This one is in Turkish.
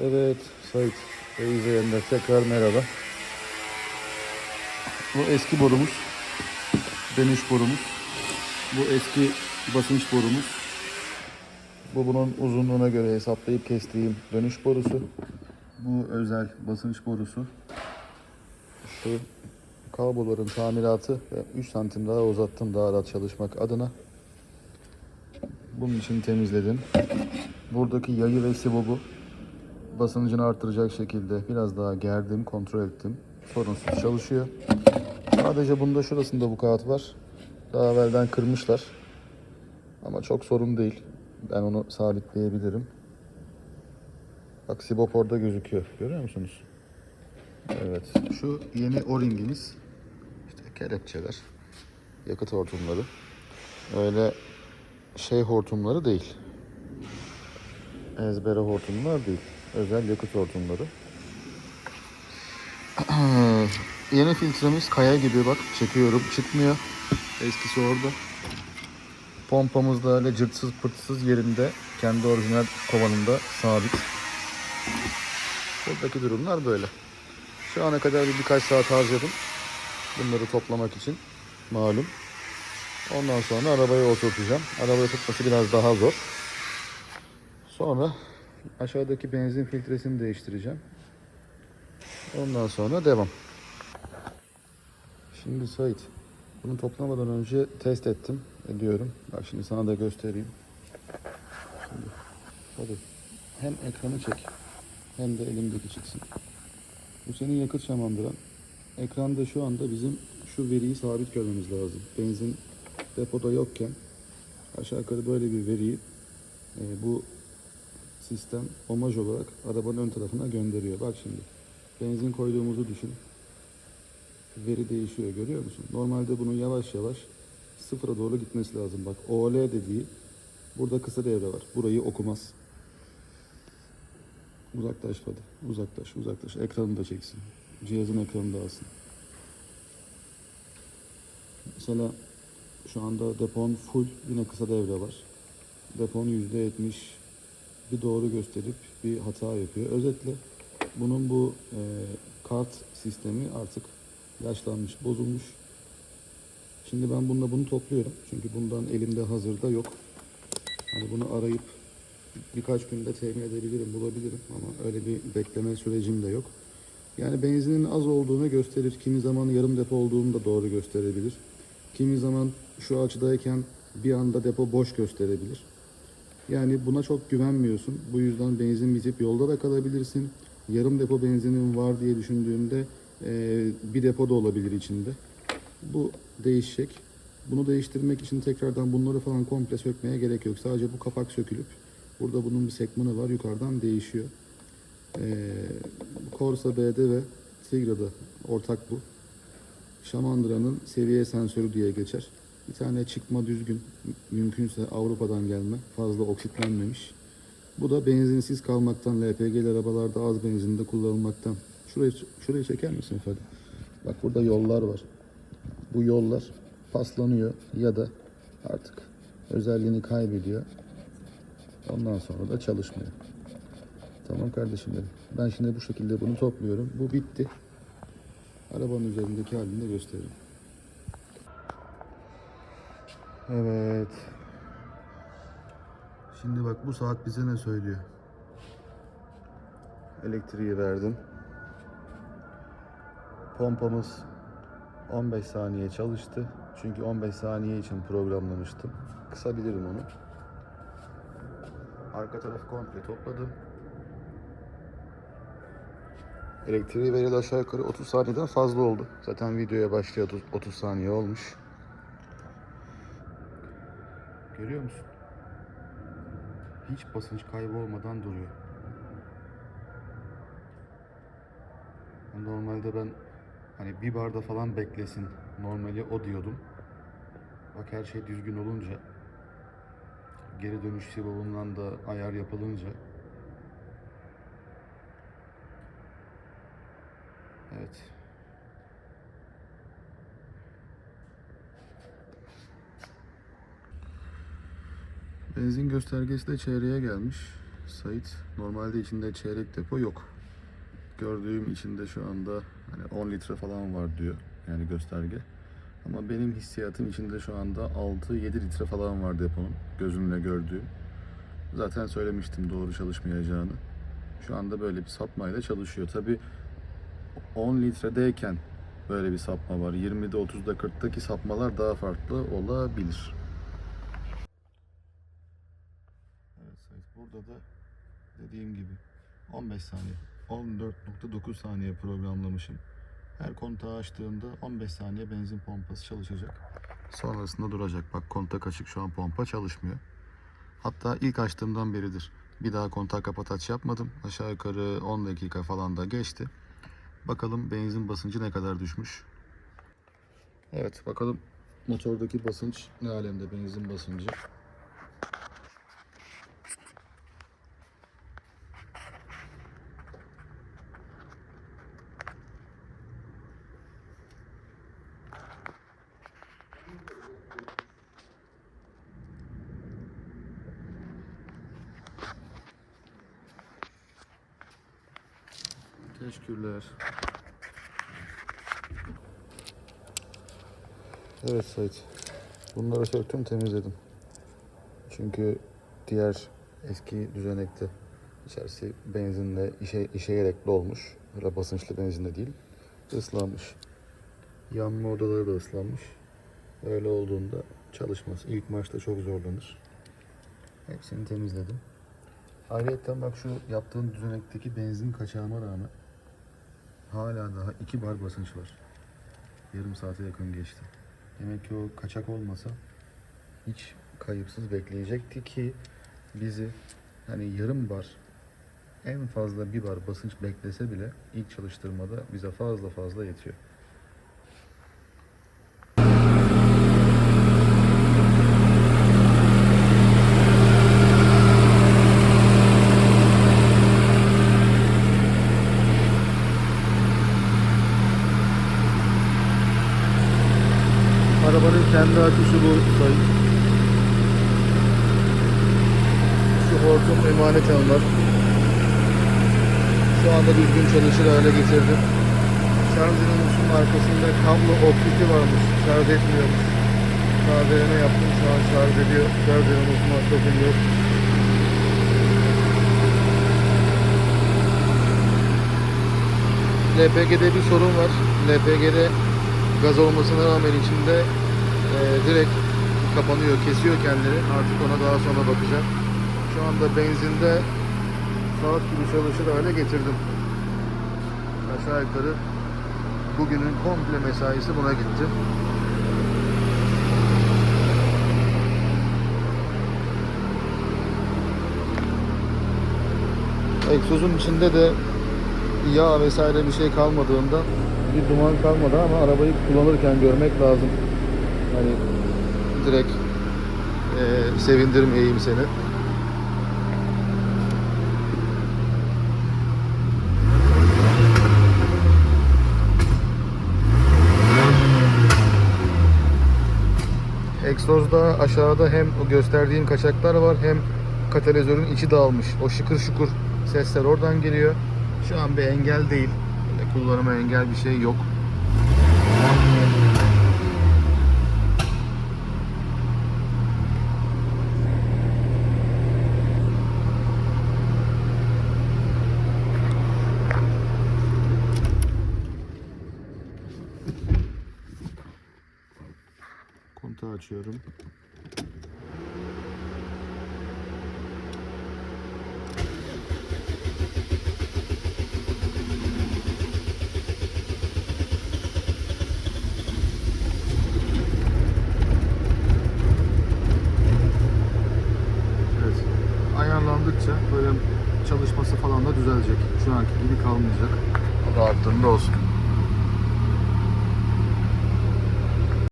Evet Sait ve izleyenler tekrar merhaba. Bu eski borumuz. Dönüş borumuz. Bu eski basınç borumuz. Bu bunun uzunluğuna göre hesaplayıp kestiğim dönüş borusu. Bu özel basınç borusu. Şu kabloların tamiratı ve 3 santim daha uzattım daha rahat çalışmak adına. Bunun için temizledim. Buradaki yayı ve sibobu basıncını arttıracak şekilde biraz daha gerdim, kontrol ettim. Sorunsuz çalışıyor. Sadece bunda şurasında bu kağıt var. Daha evvelden kırmışlar. Ama çok sorun değil. Ben onu sabitleyebilirim. Bak sibop orada gözüküyor. Görüyor musunuz? Evet. Şu yeni o-ringimiz. İşte kelepçeler. Yakıt hortumları. Öyle şey hortumları değil. Ezbere hortumlar değil. Özel yakıt hortumları. Yeni filtremiz kaya gibi bak çekiyorum çıkmıyor. Eskisi orada. Pompamız da öyle cırtsız pırtsız yerinde. Kendi orijinal kovanında sabit. Buradaki durumlar böyle. Şu ana kadar bir birkaç saat harcadım. Bunları toplamak için. Malum. Ondan sonra arabaya oturtacağım. Arabaya tutması biraz daha zor. Sonra aşağıdaki benzin filtresini değiştireceğim. Ondan sonra devam. Şimdi Sait, bunu toplamadan önce test ettim, ediyorum. Bak şimdi sana da göstereyim. Şimdi, hadi. Hem ekranı çek, hem de elimdeki çıksın. Bu senin yakıt şamandıran. Ekranda şu anda bizim şu veriyi sabit görmemiz lazım. Benzin depoda yokken aşağı yukarı böyle bir veriyi e, bu sistem omaj olarak arabanın ön tarafına gönderiyor. Bak şimdi benzin koyduğumuzu düşün. Veri değişiyor görüyor musun? Normalde bunun yavaş yavaş sıfıra doğru gitmesi lazım. Bak OL dediği burada kısa devre var. Burayı okumaz. Uzaklaş hadi. Uzaklaş, uzaklaş. Ekranını da çeksin. Cihazın ekranını da alsın. Mesela şu anda depon full. Yine kısa devre var. Depon %70 bir doğru gösterip bir hata yapıyor. Özetle bunun bu e, kart sistemi artık yaşlanmış, bozulmuş. Şimdi ben bununla bunu topluyorum. Çünkü bundan elimde hazırda yok. Hani bunu arayıp birkaç günde temin edebilirim, bulabilirim ama öyle bir bekleme sürecim de yok. Yani benzinin az olduğunu gösterir. Kimi zaman yarım depo olduğunu da doğru gösterebilir. Kimi zaman şu açıdayken bir anda depo boş gösterebilir. Yani buna çok güvenmiyorsun. Bu yüzden benzin bitip yolda da kalabilirsin. Yarım depo benzinin var diye düşündüğünde eee, bir depo da olabilir içinde. Bu değişecek. Bunu değiştirmek için tekrardan bunları falan komple sökmeye gerek yok. Sadece bu kapak sökülüp burada bunun bir sekmanı var yukarıdan değişiyor. Eee Corsa B'de ve Tigra'da ortak bu. Şamandıra'nın seviye sensörü diye geçer. Bir tane çıkma düzgün, mümkünse Avrupa'dan gelme, fazla oksitlenmemiş. Bu da benzinsiz kalmaktan, LPG arabalarda az benzinde kullanılmaktan. Şurayı, şurayı çeker misin Fadi? Bak burada yollar var. Bu yollar paslanıyor ya da artık özelliğini kaybediyor. Ondan sonra da çalışmıyor. Tamam kardeşim benim. Ben şimdi bu şekilde bunu topluyorum. Bu bitti. Arabanın üzerindeki halini de gösteririm. Evet. Şimdi bak bu saat bize ne söylüyor? Elektriği verdim. Pompamız 15 saniye çalıştı. Çünkü 15 saniye için programlamıştım. Kısabilirim onu. Arka tarafı komple topladım. Elektriği verili aşağı yukarı 30 saniyeden fazla oldu. Zaten videoya başlıyor 30, 30 saniye olmuş. Görüyor musun? Hiç basınç kaybı olmadan duruyor. Normalde ben hani bir barda falan beklesin normali o diyordum. Bak her şey düzgün olunca geri dönüş sibobundan da ayar yapılınca Evet. Benzin göstergesi de çeyreğe gelmiş. Sait normalde içinde çeyrek depo yok. Gördüğüm içinde şu anda hani 10 litre falan var diyor yani gösterge. Ama benim hissiyatım içinde şu anda 6-7 litre falan var deponun gözümle gördüğüm. Zaten söylemiştim doğru çalışmayacağını. Şu anda böyle bir sapmayla çalışıyor. Tabi 10 litredeyken böyle bir sapma var. 20'de 30'da 40'daki sapmalar daha farklı olabilir. Evet Sait burada da dediğim gibi 15 saniye 14.9 saniye programlamışım. Her kontağı açtığımda 15 saniye benzin pompası çalışacak. Sonrasında duracak. Bak kontak açık şu an pompa çalışmıyor. Hatta ilk açtığımdan beridir. Bir daha kontak kapat aç yapmadım. Aşağı yukarı 10 dakika falan da geçti. Bakalım benzin basıncı ne kadar düşmüş. Evet bakalım motordaki basınç ne alemde benzin basıncı. Teşekkürler. Evet Sait. Bunları söktüm temizledim. Çünkü diğer eski düzenekte içerisi benzinle işe, işe gerekli olmuş. Öyle basınçlı benzinle değil. Islanmış. Yanma odaları da ıslanmış. Öyle olduğunda çalışmaz. İlk başta çok zorlanır. Hepsini temizledim. Ayrıca bak şu yaptığım düzenekteki benzin kaçağıma rağmen hala daha 2 bar basınç var. Yarım saate yakın geçti. Demek ki o kaçak olmasa hiç kayıpsız bekleyecekti ki bizi hani yarım bar en fazla bir bar basınç beklese bile ilk çalıştırmada bize fazla fazla yetiyor. Arabanın kendi aküsü bu sayı. Şu hortum emanet alınır. Şu anda düzgün çalışır hale getirdim. Şarj dinamosunun arkasında kablo optiki varmış. Şarj etmiyormuş. Tazeleme yaptım şu an şarj ediyor. Şarj dinamosunun sorun yok. LPG'de bir sorun var. LPG'de gaz olmasına rağmen içinde e, direkt kapanıyor, kesiyor kendini. Artık ona daha sonra bakacağım. Şu anda benzinde saat gibi çalışır hale getirdim. Aşağı yukarı bugünün komple mesaisi buna gitti. Egzozun içinde de yağ vesaire bir şey kalmadığında bir duman kalmadı ama arabayı kullanırken görmek lazım. Hani direkt eee sevindirmeyeyim seni. Egzozda aşağıda hem o gösterdiğim kaçaklar var hem katalizörün içi dağılmış. O şıkır şıkır sesler oradan geliyor. Şu an bir engel değil. Kullanıma engel bir şey yok. Kontağı açıyorum. Ayarlandıkça böyle çalışması falan da düzelecek. Şu anki gibi kalmayacak. O da olsun.